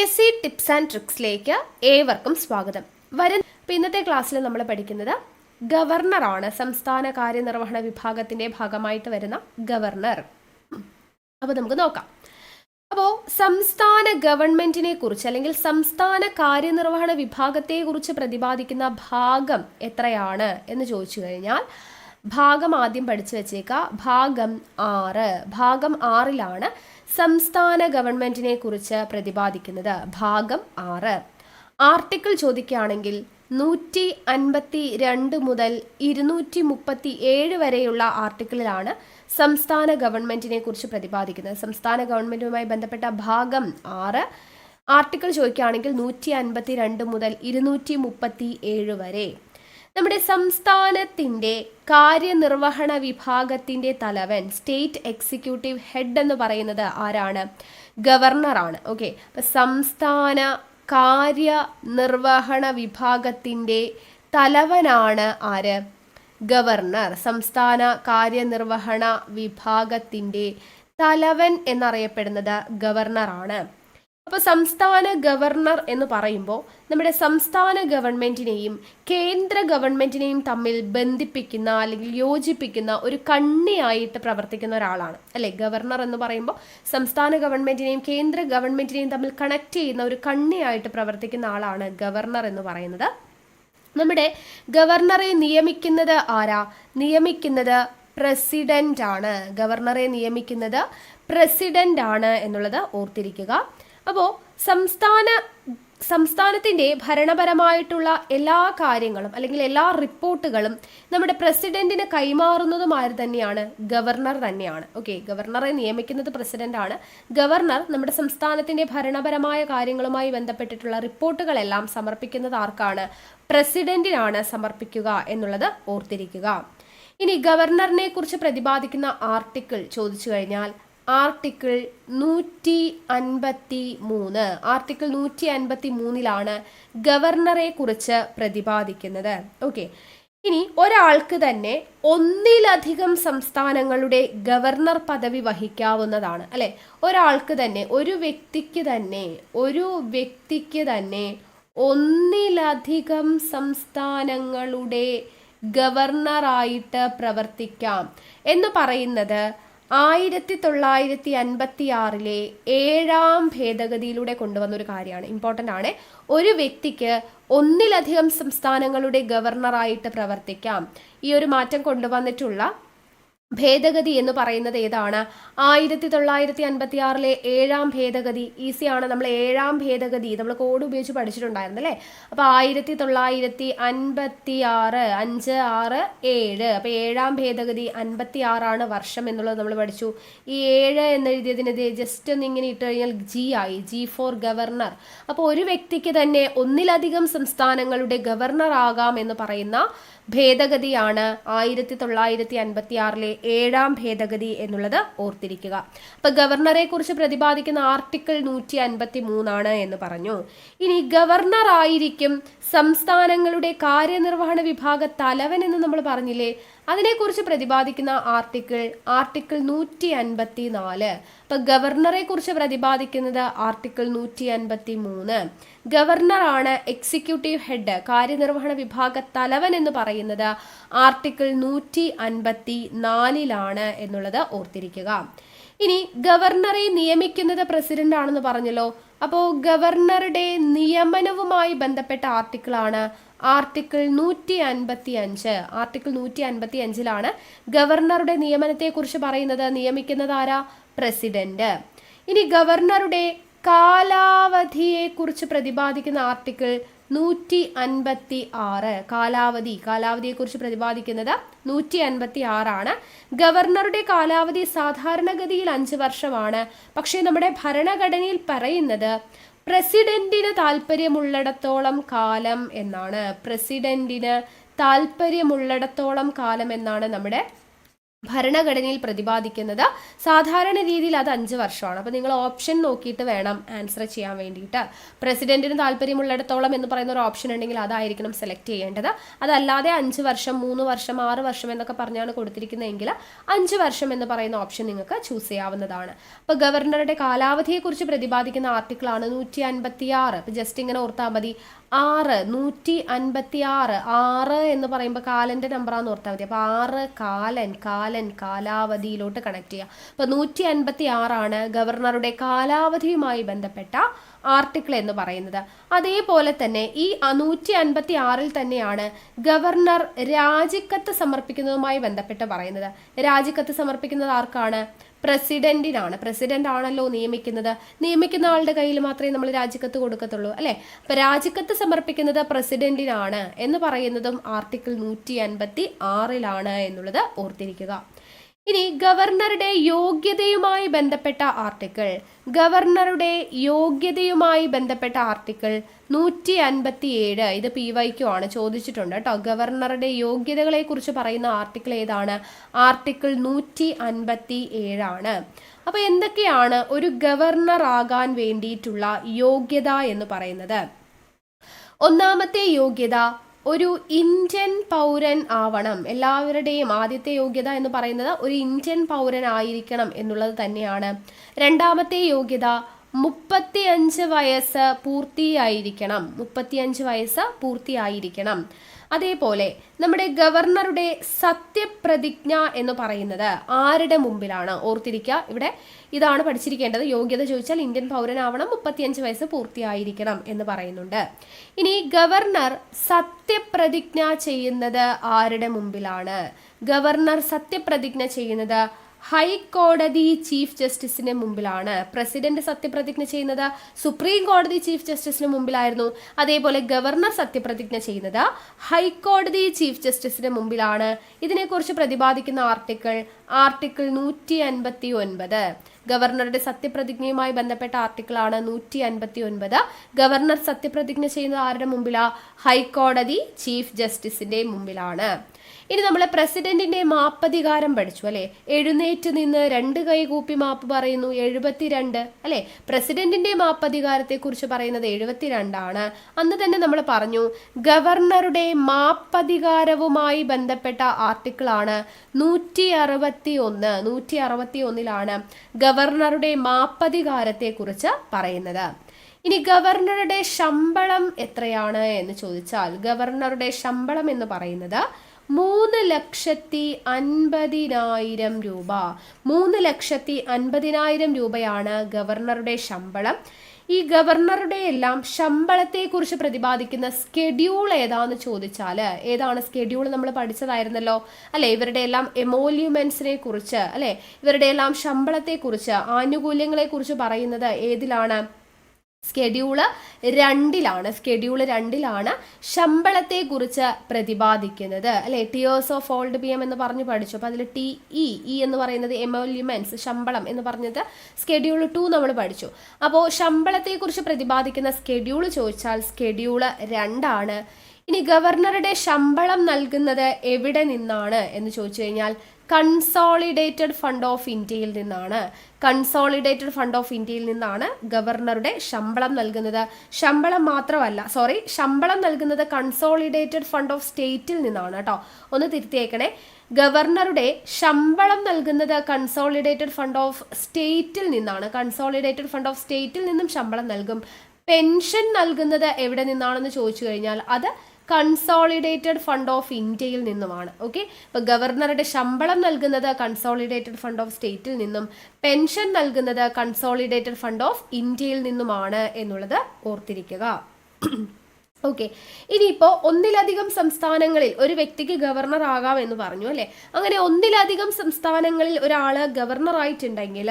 S C tips and ട്രിക്സിലേക്ക് ഏവർക്കും സ്വാഗതം. വരും ഇപ്പം ഇന്നത്തെ ക്ലാസ്സിൽ നമ്മൾ പഠിക്കുന്നത് ഗവർണറാണ്. സംസ്ഥാന കാര്യനിർവഹണ വിഭാഗത്തിന്റെ ഭാഗമായിട്ട് വരുന്ന ഗവർണർ. അപ്പോൾ നമുക്ക് നോക്കാം. അപ്പോൾ സംസ്ഥാന ഗവൺമെന്റിനെ കുറിച്ച് അല്ലെങ്കിൽ സംസ്ഥാന കാര്യനിർവഹണ വിഭാഗത്തെ കുറിച്ച് പ്രതിപാദിക്കുന്ന ഭാഗം എത്രയാണ് എന്ന് ചോദിച്ചു കഴിഞ്ഞാൽ ഭാഗം ആദ്യം പഠിച്ചു വെച്ചേക്കാം ഭാഗം ആറ്. ഭാഗം ആറിലാണ് സംസ്ഥാന ഗവൺമെന്റിനെ കുറിച്ച് പ്രതിപാദിക്കുന്നത് ഭാഗം ആറ്. ആർട്ടിക്കിൾ ചോദിക്കുകയാണെങ്കിൽ നൂറ്റി അൻപത്തി രണ്ട് മുതൽ ഇരുന്നൂറ്റി മുപ്പത്തി ഏഴ് വരെയുള്ള ആർട്ടിക്കിളിലാണ് സംസ്ഥാന ഗവൺമെന്റിനെ കുറിച്ച് പ്രതിപാദിക്കുന്നത്. സംസ്ഥാന ഗവൺമെന്റുമായി ബന്ധപ്പെട്ട ഭാഗം ആറ്. ആർട്ടിക്കിൾ ചോദിക്കുകയാണെങ്കിൽ നൂറ്റി അൻപത്തി രണ്ട് മുതൽ ഇരുന്നൂറ്റി മുപ്പത്തി ഏഴ് വരെ. നമ്മുടെ സംസ്ഥാനത്തിന്റെ കാര്യനിർവഹണ വിഭാഗത്തിന്റെ തലവൻ സ്റ്റേറ്റ് എക്സിക്യൂട്ടീവ് ഹെഡ് എന്ന് പറയുന്നത് ആരാണ്? ഗവർണറാണ്. ഓക്കെ. അപ്പം സംസ്ഥാന കാര്യനിർവഹണ വിഭാഗത്തിന്റെ തലവനാണ് ആര്? ഗവർണർ. സംസ്ഥാന കാര്യനിർവഹണ വിഭാഗത്തിന്റെ തലവൻ എന്നറിയപ്പെടുന്നത് ഗവർണറാണ്. അപ്പോൾ സംസ്ഥാന ഗവർണർ എന്ന് പറയുമ്പോൾ നമ്മുടെ സംസ്ഥാന ഗവൺമെന്റിനെയും കേന്ദ്ര ഗവൺമെന്റിനെയും തമ്മിൽ ബന്ധിപ്പിക്കുന്ന അല്ലെങ്കിൽ യോജിപ്പിക്കുന്ന ഒരു കണ്ണിയായിട്ട് പ്രവർത്തിക്കുന്ന ഒരാളാണ്. അല്ലേ? ഗവർണർ എന്ന് പറയുമ്പോൾ സംസ്ഥാന ഗവൺമെന്റിനെയും കേന്ദ്ര ഗവൺമെന്റിനെയും തമ്മിൽ കണക്ട് ചെയ്യുന്ന ഒരു കണ്ണിയായിട്ട് പ്രവർത്തിക്കുന്ന ആളാണ് ഗവർണർ എന്ന് പറയുന്നത്. നമ്മുടെ ഗവർണറെ നിയമിക്കുന്നത് ആരാ? നിയമിക്കുന്നത് പ്രസിഡന്റ് ആണ് ഗവർണറെ നിയമിക്കുന്നത് പ്രസിഡന്റ് ആണ് എന്നുള്ളത് ഓർത്തിരിക്കുക. അപ്പോൾ സംസ്ഥാന സംസ്ഥാനത്തിന്റെ ഭരണപരമായിട്ടുള്ള എല്ലാ കാര്യങ്ങളും അല്ലെങ്കിൽ എല്ലാ റിപ്പോർട്ടുകളും നമ്മുടെ പ്രസിഡന്റിന് കൈമാറുന്നതും തന്നെയാണ് ഗവർണർ തന്നെയാണ്. ഓക്കെ ഗവർണറെ നിയമിക്കുന്നത് പ്രസിഡന്റാണ്. ഗവർണർ നമ്മുടെ സംസ്ഥാനത്തിന്റെ ഭരണപരമായ കാര്യങ്ങളുമായി ബന്ധപ്പെട്ടിട്ടുള്ള റിപ്പോർട്ടുകളെല്ലാം സമർപ്പിക്കുന്നത് ആർക്കാണ്? പ്രസിഡന്റിനാണ് സമർപ്പിക്കുക എന്നുള്ളത് ഓർത്തിരിക്കുക. ഇനി ഗവർണറിനെ കുറിച്ച് പ്രതിപാദിക്കുന്ന ആർട്ടിക്കിൾ ചോദിച്ചു കഴിഞ്ഞാൽ ആർട്ടിക്കിൾ നൂറ്റി അൻപത്തി മൂന്ന് ആർട്ടിക്കിൾ നൂറ്റി അൻപത്തി മൂന്നിലാണ് ഗവർണറെ കുറിച്ച് പ്രതിപാദിക്കുന്നത്. ഓക്കെ. ഇനി ഒരാൾക്ക് തന്നെ ഒന്നിലധികം സംസ്ഥാനങ്ങളുടെ ഗവർണർ പദവി വഹിക്കാവുന്നതാണ്. അല്ലെ? ഒരാൾക്ക് തന്നെ ഒരു വ്യക്തിക്ക് തന്നെ ഒരു വ്യക്തിക്ക് തന്നെ ഒന്നിലധികം സംസ്ഥാനങ്ങളുടെ ഗവർണറായിട്ട് പ്രവർത്തിക്കാം എന്ന് പറയുന്നത് ആയിരത്തി തൊള്ളായിരത്തി അൻപത്തി ആറിലെ ഏഴാം ഭേദഗതിയിലൂടെ കൊണ്ടുവന്ന ഒരു കാര്യമാണ്. ഇമ്പോർട്ടന്റ് ആണ്. ഒരു വ്യക്തിക്ക് ഒന്നിലധികം സംസ്ഥാനങ്ങളുടെ ഗവർണറായിട്ട് പ്രവർത്തിക്കാം. ഈ ഒരു മാറ്റം കൊണ്ടുവന്നിട്ടുള്ള ഭേദഗതി എന്ന് പറയുന്നത് ഏതാണ്? ആയിരത്തി തൊള്ളായിരത്തി അൻപത്തി ആറിലെ ഏഴാം ഭേദഗതി ഈസിയാണ് നമ്മൾ ഏഴാം ഭേദഗതി നമ്മൾ കോഡ് ഉപയോഗിച്ച് പഠിച്ചിട്ടുണ്ടായിരുന്നു അല്ലേ? അപ്പോൾ ആയിരത്തി തൊള്ളായിരത്തി അൻപത്തി ആറ് അഞ്ച് ആറ് ഏഴ്. അപ്പോൾ ഏഴാം ഭേദഗതി അൻപത്തി ആറാണ് വർഷം എന്നുള്ളത് നമ്മൾ പഠിച്ചു. ഈ ഏഴ് എന്നെഴുതിയതിനെതിരെ ജസ്റ്റ് ഒന്ന് ഇങ്ങനെ ഇട്ട് കഴിഞ്ഞാൽ ജി ആയി. ജി ഫോർ ഗവർണർ അപ്പോൾ ഒരു വ്യക്തിക്ക് തന്നെ ഒന്നിലധികം സംസ്ഥാനങ്ങളുടെ ഗവർണർ ആകാം എന്ന് പറയുന്ന ഭേദഗതിയാണ് ആയിരത്തി തൊള്ളായിരത്തി അൻപത്തി ആറിലെ ഏഴാം ഭേദഗതി എന്നുള്ളത് ഓർത്തിരിക്കുക. അപ്പൊ ഗവർണറെ കുറിച്ച് പ്രതിപാദിക്കുന്ന ആർട്ടിക്കിൾ നൂറ്റി അൻപത്തി മൂന്നാണ് എന്ന് പറഞ്ഞു. ഇനി ഗവർണർ ആയിരിക്കും സംസ്ഥാനങ്ങളുടെ കാര്യനിർവഹണ വിഭാഗ തലവൻ എന്ന് നമ്മൾ പറഞ്ഞില്ലേ? അതിനെക്കുറിച്ച് പ്രതിപാദിക്കുന്ന ആർട്ടിക്കിൾ ആർട്ടിക്കിൾ നൂറ്റി അൻപത്തി നാല് അപ്പൊ ഗവർണറെ കുറിച്ച് പ്രതിപാദിക്കുന്നത് ആർട്ടിക്കിൾ നൂറ്റി അൻപത്തി മൂന്ന് ഗവർണറാണ് എക്സിക്യൂട്ടീവ് ഹെഡ് കാര്യനിർവഹണ വിഭാഗ തലവൻ എന്ന് പറയുന്നത് ആർട്ടിക്കിൾ നൂറ്റി അൻപത്തി നാലിലാണ് എന്നുള്ളത് ഓർത്തിരിക്കുക. ഇനി ഗവർണറെ നിയമിക്കുന്നത് പ്രസിഡന്റ് ആണെന്ന് പറഞ്ഞല്ലോ. അപ്പോൾ ഗവർണറുടെ നിയമനവുമായി ബന്ധപ്പെട്ട ആർട്ടിക്കിളാണ് ആർട്ടിക്കിൾ നൂറ്റി അൻപത്തി അഞ്ച്. ആർട്ടിക്കിൾ നൂറ്റി അൻപത്തി അഞ്ചിലാണ് ഗവർണറുടെ നിയമനത്തെക്കുറിച്ച് പറയുന്നത്. നിയമിക്കുന്നത് ആരാ? പ്രസിഡന്റ്. ഇനി ഗവർണറുടെ കാലാവധിയെക്കുറിച്ച് പ്രതിപാദിക്കുന്ന ആർട്ടിക്കിൾ നൂറ്റി അൻപത്തി ആറ് കാലാവധി. കാലാവധിയെക്കുറിച്ച് പ്രതിപാദിക്കുന്നത് നൂറ്റി അൻപത്തി ആറാണ് ഗവർണറുടെ കാലാവധി സാധാരണഗതിയിൽ അഞ്ച് വർഷമാണ്. പക്ഷേ നമ്മുടെ ഭരണഘടനയിൽ പറയുന്നത് പ്രസിഡന്റിന് താല്പര്യമുള്ളിടത്തോളം കാലം എന്നാണ്. പ്രസിഡന്റിന് താല്പര്യമുള്ളിടത്തോളം കാലം എന്നാണ് നമ്മുടെ ഭരണഘടനയിൽ പ്രതിപാദിക്കുന്നത് സാധാരണ രീതിയിൽ അത് അഞ്ച് വർഷമാണ്. അപ്പോൾ നിങ്ങൾ ഓപ്ഷൻ നോക്കിയിട്ട് വേണം ആൻസർ ചെയ്യാൻ വേണ്ടിയിട്ട്. പ്രസിഡന്റിന് താല്പര്യമുള്ളിടത്തോളം എന്ന് പറയുന്ന ഒരു ഓപ്ഷൻ ഉണ്ടെങ്കിൽ അതായിരിക്കണം സെലക്ട് ചെയ്യേണ്ടത്. അതല്ലാതെ അഞ്ച് വർഷം മൂന്ന് വർഷം ആറ് വർഷം എന്നൊക്കെ പറഞ്ഞാണ് കൊടുത്തിരിക്കുന്നതെങ്കിൽ അഞ്ച് വർഷം എന്ന് പറയുന്ന ഓപ്ഷൻ നിങ്ങൾക്ക് ചൂസ് ചെയ്യാവുന്നതാണ്. അപ്പോൾ ഗവർണറുടെ കാലാവധിയെക്കുറിച്ച് പ്രതിപാദിക്കുന്ന ആർട്ടിക്കിളാണ് നൂറ്റി അൻപത്തി ആറ് ജസ്റ്റ് ഇങ്ങനെ ഓർത്താൽ മതി. ആറ് നൂറ്റി അൻപത്തി ആറ് ആറ് എന്ന് പറയുമ്പോൾ കാലന്റെ നമ്പറാന്ന് ഓർത്താൽ മതി. അപ്പോൾ ആറ് കാലൻ കാലൻ കാലാവധിയിലോട്ട് കണക്ട് ചെയ്യുക അപ്പോൾ നൂറ്റി അൻപത്തി ആറാണ് ഗവർണറുടെ കാലാവധിയുമായി ബന്ധപ്പെട്ട ആർട്ടിക്കിൾ എന്ന് പറയുന്നത്. അതേപോലെ തന്നെ ഈ നൂറ്റി അൻപത്തി ആറിൽ തന്നെയാണ് ഗവർണർ രാജിക്കത്ത് സമർപ്പിക്കുന്നതുമായി ബന്ധപ്പെട്ട് പറയുന്നത്. രാജിക്കത്ത് സമർപ്പിക്കുന്നത് ആർക്കാണ്? പ്രസിഡന്റിനാണ്. പ്രസിഡന്റ് ആണല്ലോ നിയമിക്കുന്നത്. നിയമിക്കുന്ന ആളുടെ കയ്യിൽ മാത്രമേ നമ്മൾ രാജിക്കത്ത് കൊടുക്കത്തുള്ളൂ അല്ലെ? അപ്പൊ രാജിക്കത്ത് സമർപ്പിക്കുന്നത് പ്രസിഡന്റിനാണ് എന്ന് പറയുന്നതും ആർട്ടിക്കിൾ നൂറ്റി അൻപത്തി ആറിലാണ് എന്നുള്ളത് ഓർത്തിരിക്കുക. ഇനി ഗവർണറുടെ യോഗ്യതയുമായി ബന്ധപ്പെട്ട ആർട്ടിക്കിൾ. ഗവർണറുടെ യോഗ്യതയുമായി ബന്ധപ്പെട്ട ആർട്ടിക്കിൾ നൂറ്റി അൻപത്തി ഏഴ് ഇത് പി വൈക്കു ആണ് ചോദിച്ചിട്ടുണ്ട് കേട്ടോ. ഗവർണറുടെ യോഗ്യതകളെ കുറിച്ച് പറയുന്ന ആർട്ടിക്കിൾ ഏതാണ്? ആർട്ടിക്കിൾ നൂറ്റി അൻപത്തി ഏഴാണ് അപ്പോൾ എന്തൊക്കെയാണ് ഒരു ഗവർണർ ആകാൻ വേണ്ടിയിട്ടുള്ള യോഗ്യത എന്ന് പറയുന്നത്? ഒന്നാമത്തെ യോഗ്യത ഒരു ഇന്ത്യൻ പൗരൻ ആവണം. എല്ലാവരുടെയും ആദ്യത്തെ യോഗ്യത എന്ന് പറയുന്നത് ഒരു ഇന്ത്യൻ പൗരൻ ആയിരിക്കണം എന്നുള്ളത് തന്നെയാണ്. രണ്ടാമത്തെ യോഗ്യത മുപ്പത്തിയഞ്ച് വയസ്സ് പൂർത്തിയായിരിക്കണം. മുപ്പത്തിയഞ്ച് വയസ്സ് പൂർത്തിയായിരിക്കണം. അതേപോലെ നമ്മുടെ ഗവർണറുടെ സത്യപ്രതിജ്ഞ എന്ന് പറയുന്നത് ആരുടെ മുമ്പിലാണ്? ഓർത്തിരിക്കുക. ഇവിടെ ഇതാണ് പഠിച്ചിരിക്കേണ്ടത്. യോഗ്യത ചോദിച്ചാൽ ഇന്ത്യൻ പൗരനാവണം മുപ്പത്തിയഞ്ച് വയസ്സ് പൂർത്തിയായിരിക്കണം എന്ന് പറയുന്നുണ്ട്. ഇനി ഗവർണർ സത്യപ്രതിജ്ഞ ചെയ്യുന്നത് ആരുടെ മുമ്പിലാണ്? ഗവർണർ സത്യപ്രതിജ്ഞ ചെയ്യുന്നത് ഹൈക്കോടതി ചീഫ് ജസ്റ്റിസിന് മുമ്പിലാണ്. പ്രസിഡന്റ് സത്യപ്രതിജ്ഞ ചെയ്യുന്നത് സുപ്രീം കോടതി ചീഫ് ജസ്റ്റിസിന് മുമ്പിലായിരുന്നു. അതേപോലെ ഗവർണർ സത്യപ്രതിജ്ഞ ചെയ്യുന്നത് ഹൈക്കോടതി ചീഫ് ജസ്റ്റിസിന് മുമ്പിലാണ്. ഇതിനെക്കുറിച്ച് പ്രതിപാദിക്കുന്ന ആർട്ടിക്കിൾ ആർട്ടിക്കിൾ നൂറ്റി അൻപത്തി ഒൻപത് ഗവർണറുടെ സത്യപ്രതിജ്ഞയുമായി ബന്ധപ്പെട്ട ആർട്ടിക്കിളാണ് നൂറ്റി അൻപത്തി ഒൻപത് ഗവർണർ സത്യപ്രതിജ്ഞ ചെയ്യുന്നത് ആരുടെ മുമ്പിലാ? ഹൈക്കോടതി ചീഫ് ജസ്റ്റിസിന്റെ മുമ്പിലാണ്. ഇനി നമ്മൾ പ്രസിഡന്റിന്റെ മാപ്പധികാരം പഠിച്ചു അല്ലെ? എഴുന്നേറ്റ് നിന്ന് രണ്ട് കൈ കൂപ്പി മാപ്പ് പറയുന്നു എഴുപത്തിരണ്ട് അല്ലെ? പ്രസിഡന്റിന്റെ മാപ്പധികാരത്തെ കുറിച്ച് പറയുന്നത് എഴുപത്തിരണ്ടാണ്. അന്ന് തന്നെ നമ്മൾ പറഞ്ഞു ഗവർണറുടെ മാപ്പധികാരവുമായി ബന്ധപ്പെട്ട ആർട്ടിക്കിൾ ആണ് നൂറ്റി അറുപത്തി ഒന്ന് നൂറ്റി അറുപത്തി ഒന്നിലാണ് ഗവർണറുടെ മാപ്പധികാരത്തെ കുറിച്ച് പറയുന്നത്. ഇനി ഗവർണറുടെ ശമ്പളം എത്രയാണ് എന്ന് ചോദിച്ചാൽ ഗവർണറുടെ ശമ്പളം എന്ന് പറയുന്നത് മൂന്ന് ലക്ഷത്തി അൻപതിനായിരം രൂപ. മൂന്ന് ലക്ഷത്തി അൻപതിനായിരം രൂപയാണ് ഗവർണറുടെ ശമ്പളം. ഈ ഗവർണറുടെ എല്ലാം ശമ്പളത്തെക്കുറിച്ച് പ്രതിപാദിക്കുന്ന സ്കെഡ്യൂൾ ഏതാന്ന് ചോദിച്ചാൽ ഏതാണ് സ്കെഡ്യൂൾ നമ്മൾ പഠിച്ചതായിരുന്നല്ലോ? അല്ലെ ഇവരുടെ എല്ലാം എമോല്യുമെന്റ്സിനെ കുറിച്ച് അല്ലെ? ഇവരുടെ എല്ലാം ശമ്പളത്തെക്കുറിച്ച് ആനുകൂല്യങ്ങളെക്കുറിച്ച് പറയുന്നത് ഏതിലാണ്? സ്കെഡ്യൂൾ രണ്ടിലാണ് സ്കെഡ്യൂൾ രണ്ടിലാണ് ശമ്പളത്തെക്കുറിച്ച് പ്രതിപാദിക്കുന്നത്. അല്ലെ? Tears of old P M എന്ന് പറഞ്ഞ് പഠിച്ചു. അപ്പോൾ അതിൽ ടി ഇ ഇ എന്ന് പറയുന്നത് എമോല്യുമെൻസ് ശമ്പളം എന്ന് പറഞ്ഞത് സ്കെഡ്യൂൾ ടു നമ്മൾ പഠിച്ചു. അപ്പോൾ ശമ്പളത്തെക്കുറിച്ച് പ്രതിപാദിക്കുന്ന സ്കെഡ്യൂൾ ചോദിച്ചാൽ സ്കെഡ്യൂൾ രണ്ടാണ്. ഇനി ഗവർണറുടെ ശമ്പളം നൽകുന്നത് എവിടെ നിന്നാണ് എന്ന് ചോദിച്ചു കഴിഞ്ഞാൽ കൺസോളിഡേറ്റഡ് ഫണ്ട് ഓഫ് ഇന്ത്യയിൽ നിന്നാണ്. കൺസോളിഡേറ്റഡ് ഫണ്ട് ഓഫ് ഇന്ത്യയിൽ നിന്നാണ് ഗവർണറുടെ ശമ്പളം നൽകുന്നത്. ശമ്പളം മാത്രമല്ല സോറി ശമ്പളം നൽകുന്നത് കൺസോളിഡേറ്റഡ് ഫണ്ട് ഓഫ് സ്റ്റേറ്റിൽ നിന്നാണ് കേട്ടോ. ഒന്ന് തിരുത്തിയേക്കണേ. ഗവർണറുടെ ശമ്പളം നൽകുന്നത് കൺസോളിഡേറ്റഡ് ഫണ്ട് ഓഫ് സ്റ്റേറ്റിൽ നിന്നാണ്. കൺസോളിഡേറ്റഡ് ഫണ്ട് ഓഫ് സ്റ്റേറ്റിൽ നിന്നും ശമ്പളം നൽകും. പെൻഷൻ നൽകുന്നത് എവിടെ നിന്നാണെന്ന് ചോദിച്ചു കഴിഞ്ഞാൽ അത് കൺസോളിഡേറ്റഡ് ഫണ്ട് ഓഫ് ഇന്ത്യയിൽ നിന്നുമാണ്. ഓക്കെ ഇപ്പോൾ ഗവർണറുടെ ശമ്പളം നൽകുന്നത് കൺസോളിഡേറ്റഡ് ഫണ്ട് ഓഫ് സ്റ്റേറ്റിൽ നിന്നും പെൻഷൻ നൽകുന്നത് കൺസോളിഡേറ്റഡ് ഫണ്ട് ഓഫ് ഇന്ത്യയിൽ നിന്നുമാണ് എന്നുള്ളത് ഓർത്തിരിക്കുക. ഓക്കെ ഇനിയിപ്പോൾ ഒന്നിലധികം സംസ്ഥാനങ്ങളിൽ ഒരു വ്യക്തിക്ക് ഗവർണർ ആകാം എന്ന് പറഞ്ഞു അല്ലേ? അങ്ങനെ ഒന്നിലധികം സംസ്ഥാനങ്ങളിൽ ഒരാൾ ഗവർണർ ആയിട്ടുണ്ടെങ്കിൽ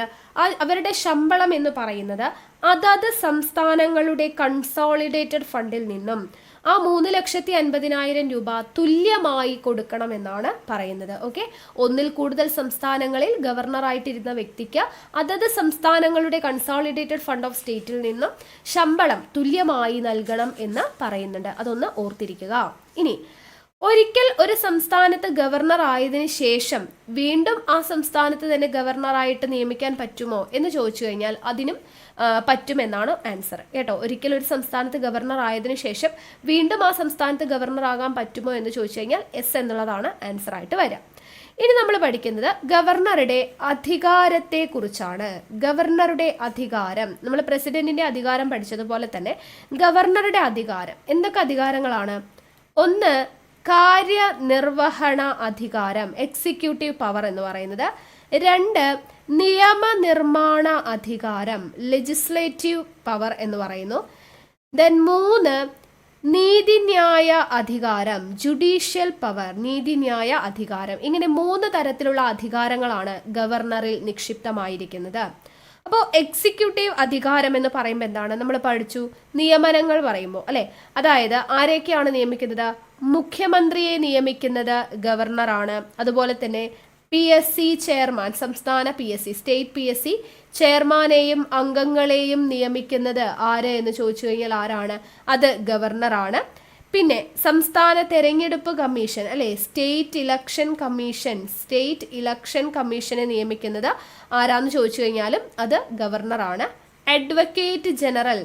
അവരുടെ ശമ്പളം എന്ന് പറയുന്നത് അതത് സംസ്ഥാനങ്ങളുടെ കൺസോളിഡേറ്റഡ് ഫണ്ടിൽ നിന്നും ആ മൂന്ന് ലക്ഷത്തി അൻപതിനായിരം രൂപ തുല്യമായി കൊടുക്കണമെന്നാണ് പറയുന്നത്. ഓക്കെ ഒന്നിൽ കൂടുതൽ സംസ്ഥാനങ്ങളിൽ ഗവർണറായിട്ടിരുന്ന വ്യക്തിക്ക് അതത് സംസ്ഥാനങ്ങളുടെ കൺസോളിഡേറ്റഡ് ഫണ്ട് ഓഫ് സ്റ്റേറ്റിൽ നിന്നും ശമ്പളം തുല്യമായി നൽകണം എന്ന് പറയുന്നുണ്ട്. അതൊന്ന് ഓർത്തിരിക്കുക. ഇനി ഒരിക്കൽ ഒരു സംസ്ഥാനത്ത് ഗവർണർ ആയതിനു ശേഷം വീണ്ടും ആ സംസ്ഥാനത്ത് തന്നെ ഗവർണറായിട്ട് നിയമിക്കാൻ പറ്റുമോ എന്ന് ചോദിച്ചു കഴിഞ്ഞാൽ അതിനും പറ്റുമെന്നാണ് ആൻസർ. കേട്ടോ ഒരിക്കലും ഒരു സംസ്ഥാനത്ത് ഗവർണർ ആയതിനു ശേഷം വീണ്ടും ആ സംസ്ഥാനത്ത് ഗവർണർ ആകാൻ പറ്റുമോ എന്ന് ചോദിച്ചു കഴിഞ്ഞാൽ എസ് എന്നുള്ളതാണ് ആൻസർ ആയിട്ട് വരിക. ഇനി നമ്മൾ പഠിക്കുന്നത് ഗവർണറുടെ അധികാരത്തെ കുറിച്ചാണ് ഗവർണറുടെ അധികാരം. നമ്മൾ പ്രസിഡന്റിന്റെ അധികാരം പഠിച്ചതുപോലെ തന്നെ ഗവർണറുടെ അധികാരം. എന്തൊക്കെ അധികാരങ്ങളാണ്? ഒന്ന് കാര്യനിർവഹണ അധികാരം എക്സിക്യൂട്ടീവ് പവർ എന്ന് പറയുന്നത്. രണ്ട് നിയമനിർമ്മാണ അധികാരം ലെജിസ്ലേറ്റീവ് പവർ എന്ന് പറയുന്നു. ദെൻ മൂന്ന് നീതിന്യായ അധികാരം ജുഡീഷ്യൽ പവർ നീതിന്യായ അധികാരം. ഇങ്ങനെ മൂന്ന് തരത്തിലുള്ള അധികാരങ്ങളാണ് ഗവർണറിൽ നിക്ഷിപ്തമായിരിക്കുന്നത്. അപ്പോൾ എക്സിക്യൂട്ടീവ് അധികാരം എന്ന് പറയുമ്പോൾ എന്താണ്? നമ്മൾ പഠിച്ചു. നിയമനങ്ങൾ പറയുമ്പോൾ അല്ലെ? അതായത് ആരെയൊക്കെയാണ് നിയമിക്കുന്നത്? മുഖ്യമന്ത്രിയെ നിയമിക്കുന്നത് ഗവർണറാണ് അതുപോലെ തന്നെ പി എസ് സി ചെയർമാൻ സംസ്ഥാന P S C state P S C ചെയർമാനെയും അംഗങ്ങളെയും നിയമിക്കുന്നത് ആര് എന്ന് ചോദിച്ചു കഴിഞ്ഞാൽ ആരാണ്? അത് ഗവർണറാണ് പിന്നെ സംസ്ഥാന തെരഞ്ഞെടുപ്പ് കമ്മീഷൻ അല്ലെ? State election commission state election കമ്മീഷനെ നിയമിക്കുന്നത് ആരാന്ന് ചോദിച്ചു കഴിഞ്ഞാലും അത് ഗവർണറാണ്. അഡ്വക്കേറ്റ് ജനറൽ